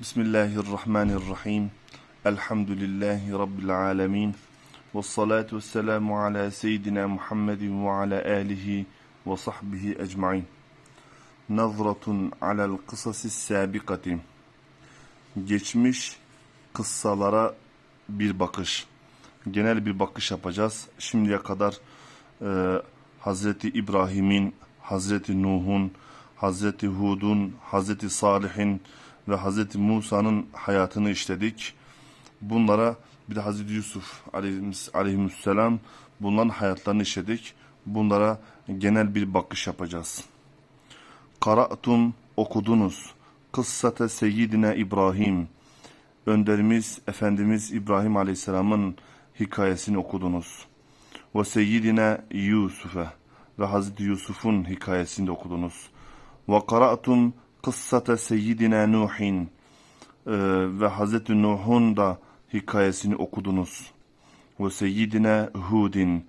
Bismillahirrahmanirrahim. Elhamdülillahi Rabbil alemin. Ve salatu ve selamu ala seyyidina Muhammedin ve ala alihi ve sahbihi ecmain. Nazratun alel kısasis sabikati. Geçmiş kıssalara bir bakış. Genel bir bakış yapacağız. Şimdiye kadar e, Hazreti İbrahim'in, Hazreti Nuh'un, Hazreti Hud'un, Hazreti Salih'in ve Hazreti Musa'nın hayatını işledik. Bunlara bir de Hazreti Yusuf aleyhisselam bunların hayatlarını işledik. Bunlara genel bir bakış yapacağız. Kara'tum okudunuz. Kıssate seyyidine İbrahim. Önderimiz, Efendimiz İbrahim aleyhisselamın hikayesini okudunuz. Ve seyyidine Yusuf'e ve Hazreti Yusuf'un hikayesini de okudunuz. Ve kara'tum kıssate seyyidine Nuhin ee, ve Hazreti Nuh'un da hikayesini okudunuz. Ve seyyidine Hud'in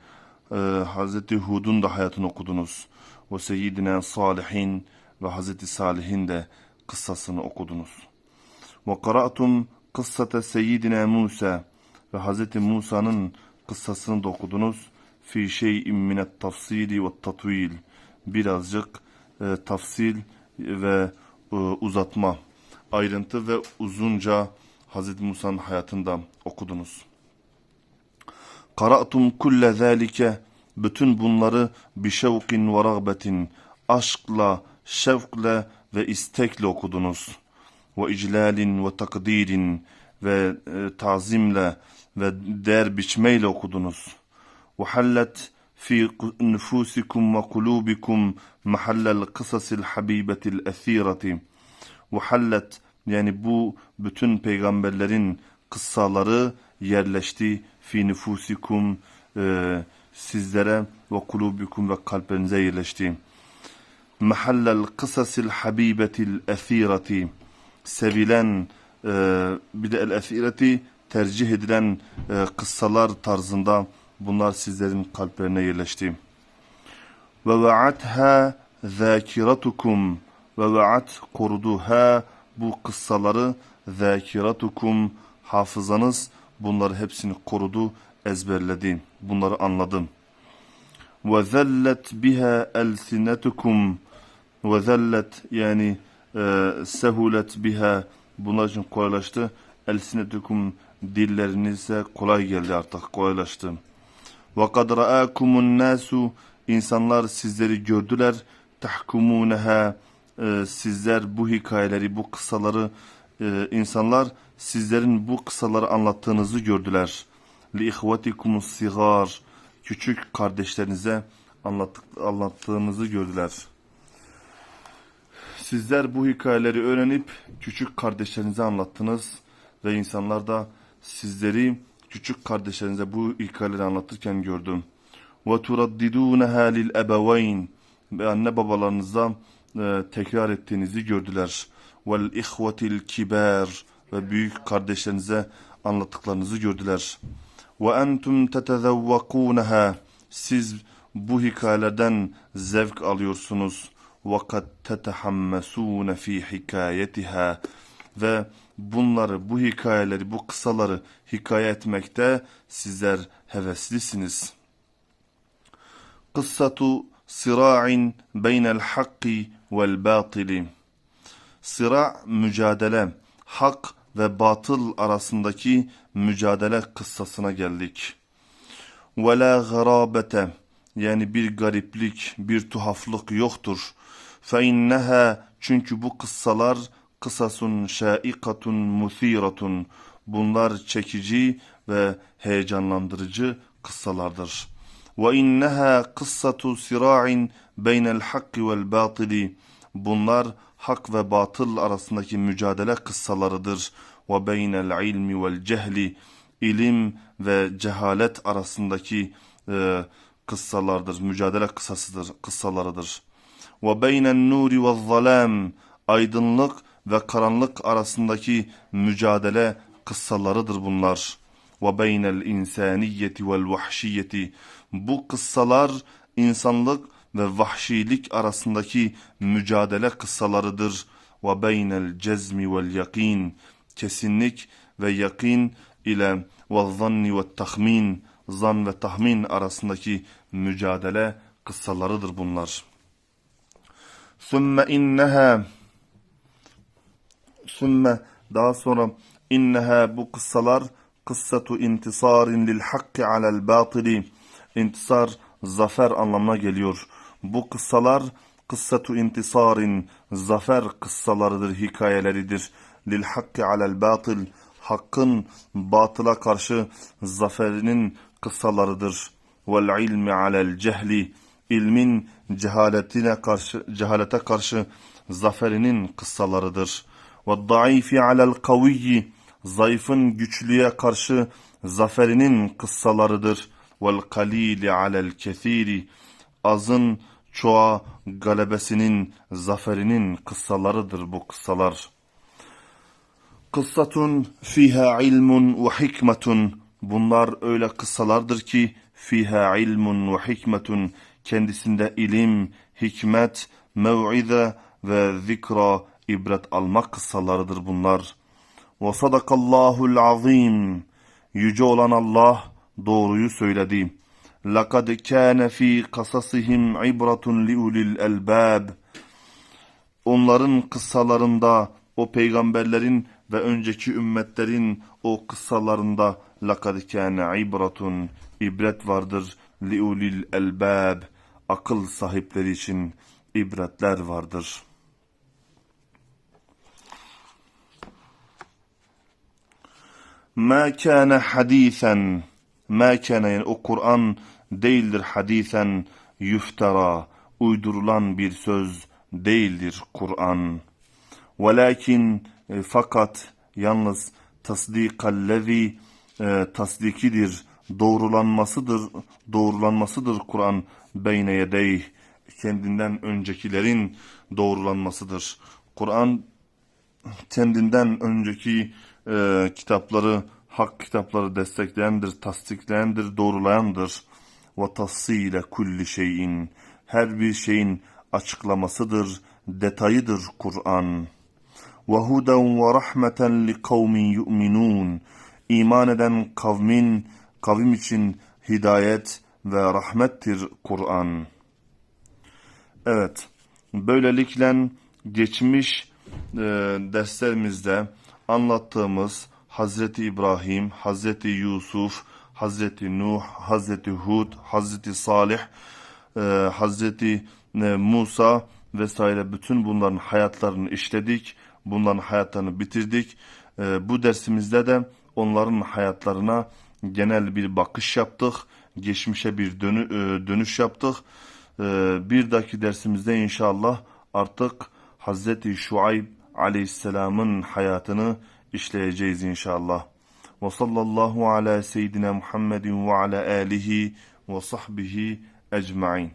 e, Hazreti Hud'un da hayatını okudunuz. Ve seyyidine Salih'in ve Hazreti Salih'in de kıssasını okudunuz. Ve kara'tum kıssate seyyidine Musa ve Hazreti Musa'nın kıssasını da okudunuz. Fi şey'in minet tafsili ve tatvil. Birazcık e, tafsil ve e, uzatma, ayrıntı ve uzunca Hazreti Musa'nın hayatında okudunuz. Kara'tum kulle zâlike bütün bunları bir şevkin ve rağbetin aşkla, şevkle ve istekle okudunuz. Ve iclalin ve takdirin ve e, tazimle ve değer biçmeyle okudunuz. Ve hallet في نفوسكم وقلوبكم محل القصص الحبيبة الأثيرة وحلت yani bu bütün peygamberlerin kıssaları yerleşti fi nüfusikum e, sizlere ve kulubikum ve kalplerinize yerleşti. Mahallel kısasil habibetil esirati sevilen e, bir de el esireti tercih edilen e, kıssalar tarzında Bunlar sizlerin kalplerine yerleşti. Ve vaatha zâkiratukum ve vaat korudu ha bu kıssaları zâkiratukum hafızanız bunları hepsini korudu, ezberledi. Bunları anladım. Ve zellet biha elsinetukum ve zellet yani e, sehulet biha bunlar için kolaylaştı. Elsinetukum dillerinize kolay geldi artık kolaylaştı. وَقَدْ رَآكُمُ النَّاسُ insanlar sizleri gördüler. تَحْكُمُونَهَا e, Sizler bu hikayeleri, bu kısaları, e, insanlar sizlerin bu kısaları anlattığınızı gördüler. لِإِخْوَتِكُمُ الصِّغَارِ Küçük kardeşlerinize anlattık, anlattığınızı gördüler. Sizler bu hikayeleri öğrenip küçük kardeşlerinize anlattınız ve insanlar da sizleri küçük kardeşlerinize bu hikayeleri anlatırken gördüm. Ve turaddidûneha lil ebeveyn ve anne babalarınıza e, tekrar ettiğinizi gördüler. Vel ihvetil kiber ve büyük kardeşlerinize anlattıklarınızı gördüler. Ve entum tetezevvekûneha siz bu hikayelerden zevk alıyorsunuz. Vakat tetehammesûne fi hikayetiha ve bunları, bu hikayeleri, bu kısaları hikaye etmekte sizler heveslisiniz. Kıssatu sira'in beynel hakki vel batili. Sıra mücadele, hak ve batıl arasındaki mücadele kıssasına geldik. Ve la garabete yani bir gariplik, bir tuhaflık yoktur. Fe inneha çünkü bu kıssalar kısasun şaikatun musiratun. Bunlar çekici ve heyecanlandırıcı kıssalardır. Ve inneha kıssatu sira'in beynel hakki vel batili. Bunlar hak ve batıl arasındaki mücadele kıssalarıdır. Ve beynel ilmi vel cehli. ilim ve cehalet arasındaki e, kıssalardır. Mücadele kıssasıdır, kıssalarıdır. Ve beynen nuri ve zalam. Aydınlık ve karanlık arasındaki mücadele kıssalarıdır bunlar. Ve beynel insaniyeti vel vahşiyeti. Bu kıssalar insanlık ve vahşilik arasındaki mücadele kıssalarıdır. ve beynel cezmi vel yakin kesinlik ve yakin ile ve zanni ve tahmin zan ve tahmin arasındaki mücadele kıssalarıdır bunlar. Sümme inneha Sümme daha sonra inneha bu kıssalar kıssatu intisarin lil hakkı alel batili intisar zafer anlamına geliyor. Bu kıssalar kıssatu intisarin zafer kıssalarıdır, hikayeleridir. Lil hakkı alel batil hakkın batıla karşı zaferinin kıssalarıdır. Vel ilmi alel cehli ilmin cehaletine karşı cehalete karşı zaferinin kıssalarıdır. Ve daifi alel kaviyyi zayıfın güçlüye karşı zaferinin kıssalarıdır. Vel kalili alel kethiri azın çoğa galebesinin zaferinin kıssalarıdır bu kıssalar. Kıssatun fiha ilmun ve hikmetun. Bunlar öyle kıssalardır ki fiha ilmun ve hikmetun. Kendisinde ilim, hikmet, mev'ize ve zikra, ibret almak kıssalarıdır bunlar. Ve sadakallahul azim. Yüce olan Allah doğruyu söyledi. لَقَدْ كَانَ ف۪ي قَصَصِهِمْ عِبْرَةٌ لِعُلِي الْأَلْبَابِ Onların kıssalarında, o peygamberlerin ve önceki ümmetlerin o kıssalarında لَقَدْ كَانَ عِبْرَةٌ ibret vardır liulil elbab akıl sahipleri için ibretler vardır. Ma kana hadisen ma kana yani o Kur'an değildir hadisen yuftara uydurulan bir söz değildir Kur'an. Velakin e, fakat yalnız tasdikallezi e, tasdikidir, doğrulanmasıdır, doğrulanmasıdır Kur'an beyne yedeyh kendinden öncekilerin doğrulanmasıdır. Kur'an kendinden önceki e, kitapları, hak kitapları destekleyendir, tasdikleyendir, doğrulayandır. Ve tafsile kulli şeyin, her bir şeyin açıklamasıdır, detayıdır Kur'an. Ve huden ve rahmeten li kavmin yu'minun. İman eden kavmin, kavim için hidayet ve rahmettir Kur'an. Evet, böylelikle geçmiş e, derslerimizde anlattığımız Hazreti İbrahim, Hazreti Yusuf, Hazreti Nuh, Hazreti Hud, Hazreti Salih, e, Hazreti e, Musa vesaire bütün bunların hayatlarını işledik. Bunların hayatlarını bitirdik. E, bu dersimizde de onların hayatlarına genel bir bakış yaptık. Geçmişe bir dönü, e, dönüş yaptık. E, bir dahaki dersimizde inşallah artık Hazreti Şuayb aleyhisselamın hayatını işleyeceğiz inşallah. Ve sallallahu ala seyyidina Muhammedin ve ala alihi ve sahbihi ecmain.